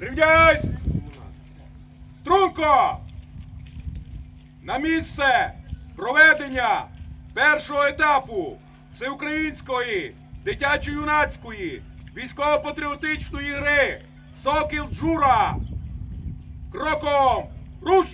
Рівняйсь! Струнко! На місце проведення першого етапу всеукраїнської дитячо-юнацької військово-патріотичної гри Сокіл Джура. Кроком! Руш!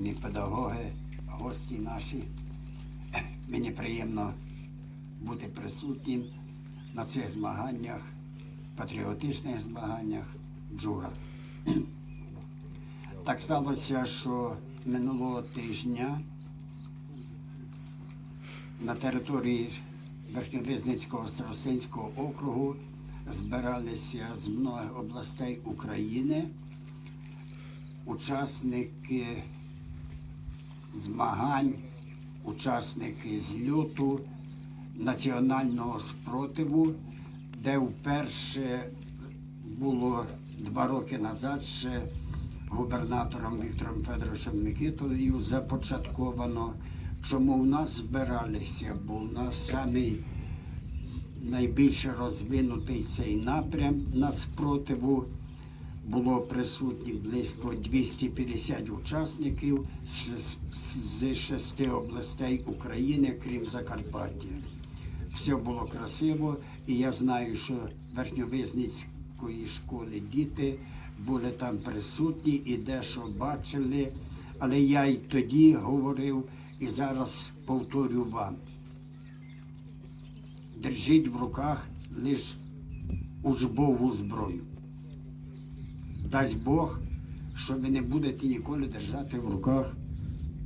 Шановні педагоги, гості наші. Мені приємно бути присутнім на цих змаганнях, патріотичних змаганнях Джура. Так сталося, що минулого тижня на території Верхньовизницького Старостинського округу збиралися з многих областей України учасники змагань, учасники зльоту національного спротиву, де вперше було два роки назад ще губернатором Віктором Федоровичем Микитою започатковано. Чому в нас збиралися? Бо в нас самий найбільше розвинутий цей напрям на спротиву. Було присутні близько 250 учасників з шести областей України, крім Закарпаття. Все було красиво, і я знаю, що Верхньовизницької школи діти були там присутні і дещо бачили. Але я й тоді говорив, і зараз повторю вам держіть в руках лише учбову зброю. Дасть Бог, що ви не будете ніколи держати в руках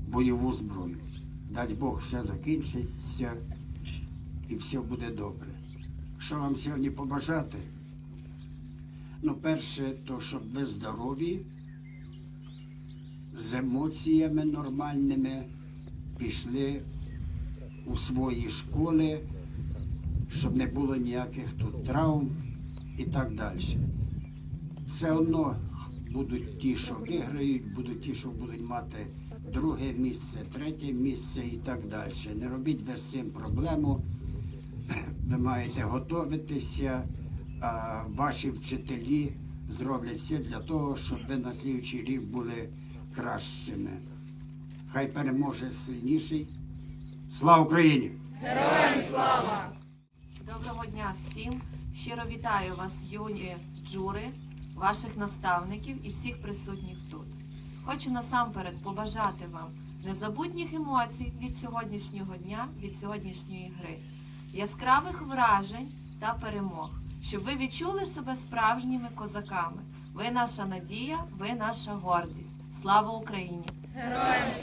бойову зброю. Дасть Бог, все закінчиться і все буде добре. Що вам сьогодні побажати? Ну, перше, то щоб ви здорові, з емоціями нормальними пішли у свої школи, щоб не було ніяких тут травм і так далі. Все одно будуть ті, що виграють, будуть ті, що будуть мати друге місце, третє місце і так далі. Не робіть ви з цим проблему. Ви маєте готуватися, а ваші вчителі зроблять все для того, щоб ви на слідчий рік були кращими. Хай переможе сильніший. Слава Україні! Героям слава! Доброго дня всім! Щиро вітаю вас, юні джури, ваших наставників і всіх присутніх тут. Хочу насамперед побажати вам незабутніх емоцій від сьогоднішнього дня, від сьогоднішньої гри, яскравих вражень та перемог, щоб ви відчули себе справжніми козаками. Ви наша надія, ви наша гордість. Слава Україні! Е,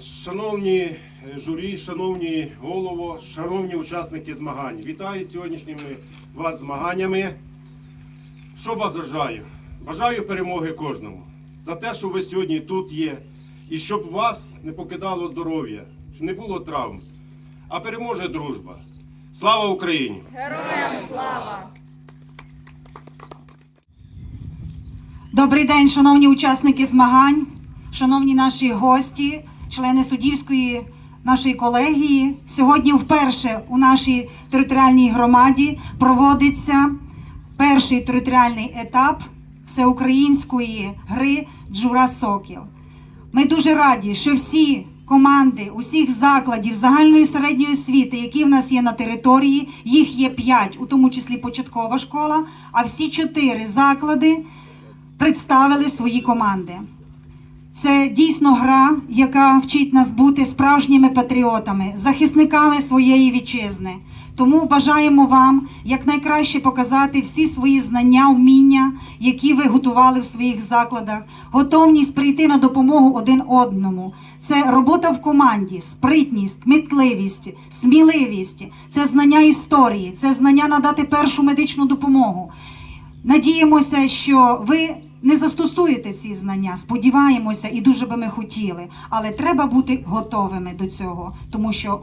Шановні е, журі, шановні голово, шановні учасники змагань, вітаю сьогоднішніми вас змаганнями. Що вас бажаю? Бажаю перемоги кожному за те, що ви сьогодні тут є, і щоб вас не покидало здоров'я, щоб не було травм, а переможе дружба. Слава Україні! Героям слава! Добрий день, шановні учасники змагань, шановні наші гості, члени суддівської нашої колегії. Сьогодні вперше у нашій територіальній громаді проводиться перший територіальний етап всеукраїнської гри Джура Сокіл. Ми дуже раді, що всі команди усіх закладів загальної середньої освіти, які в нас є на території, їх є п'ять, у тому числі початкова школа, а всі чотири заклади представили свої команди. Це дійсно гра, яка вчить нас бути справжніми патріотами, захисниками своєї вітчизни. Тому бажаємо вам якнайкраще показати всі свої знання, вміння, які ви готували в своїх закладах, готовність прийти на допомогу один одному. Це робота в команді, спритність, кмітливість, сміливість, це знання історії, це знання надати першу медичну допомогу. Надіємося, що ви не застосуєте ці знання. Сподіваємося, і дуже би ми хотіли. Але треба бути готовими до цього, тому що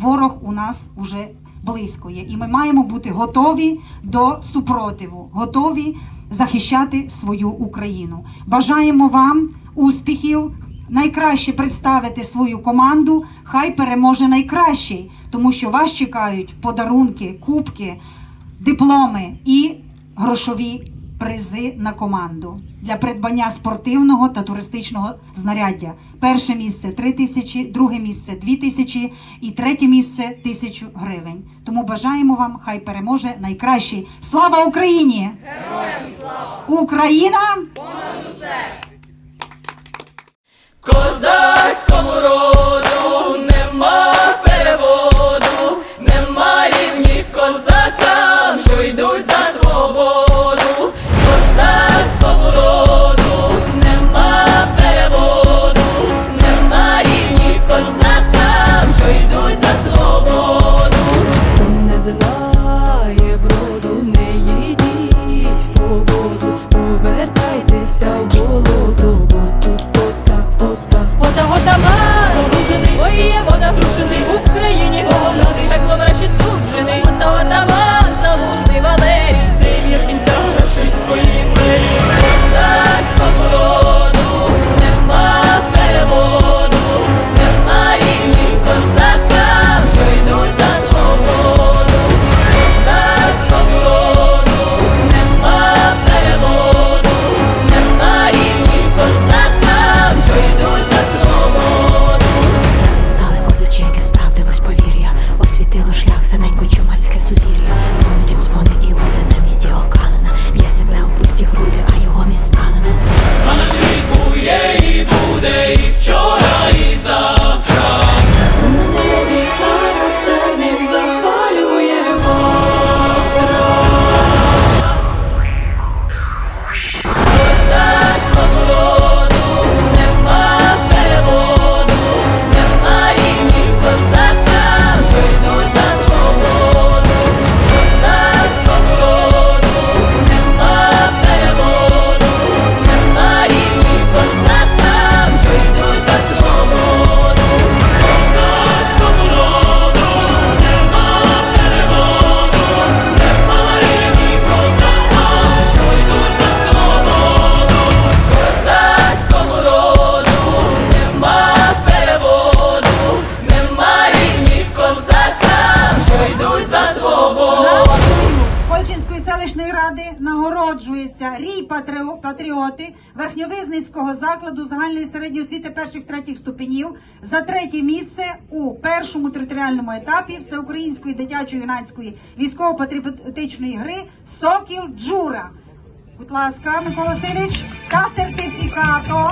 ворог у нас уже близько є. І ми маємо бути готові до супротиву, готові захищати свою Україну. Бажаємо вам успіхів. Найкраще представити свою команду, хай переможе найкращий, тому що вас чекають подарунки, кубки, дипломи і грошові призи на команду для придбання спортивного та туристичного знаряддя. Перше місце 3 тисячі, друге місце 2 тисячі і третє місце тисячу гривень. Тому бажаємо вам, хай переможе найкращий. Слава Україні! Героям слава! Україна! Козацькому роду нема патри- Верхньовизницького закладу загальної середньої освіти перших третіх ступенів за третє місце у першому територіальному етапі всеукраїнської дитячої юнацької військово-патріотичної гри Сокіл Джура. Будь ласка, Микола Васильович, та сертифікатом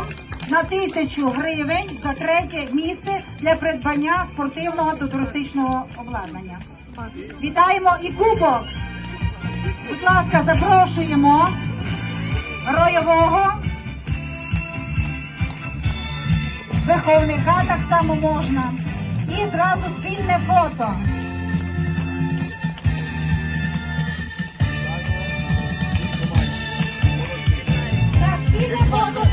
на тисячу гривень за третє місце для придбання спортивного та туристичного обладнання. Вітаємо і кубок! Будь ласка, запрошуємо ройового. Виховника так само можна. І зразу спільне фото. Так, спільне фото,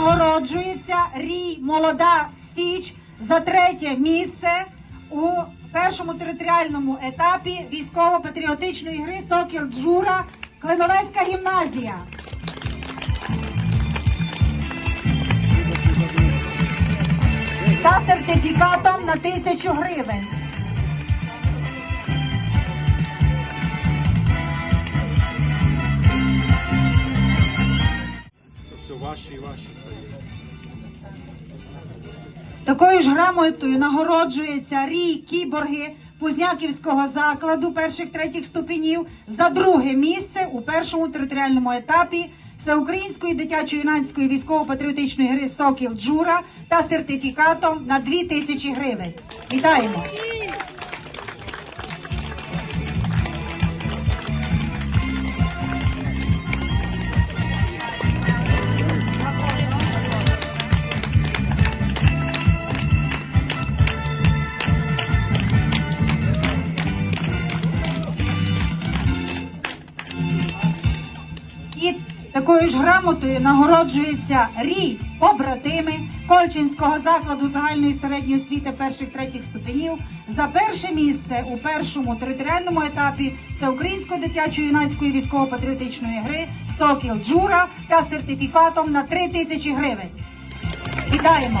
нагороджується Рій Молода Січ за третє місце у першому територіальному етапі військово-патріотичної гри Сокіл Джура Клиновецька гімназія. Та сертифікатом на тисячу гривень. і важче. Такою ж грамотою нагороджується рій кіборги Пузняківського закладу перших третіх ступенів за друге місце у першому територіальному етапі всеукраїнської дитячо-юнацької військово-патріотичної гри Сокіл Джура та сертифікатом на 2000 гривень. Вітаємо! Такою ж грамотою нагороджується рій побратими Кольчинського закладу загальної середньої освіти перших третіх ступенів за перше місце у першому територіальному етапі всеукраїнської дитячої юнацької військово-патріотичної гри Сокіл Джура та сертифікатом на 3 тисячі гривень. Вітаємо!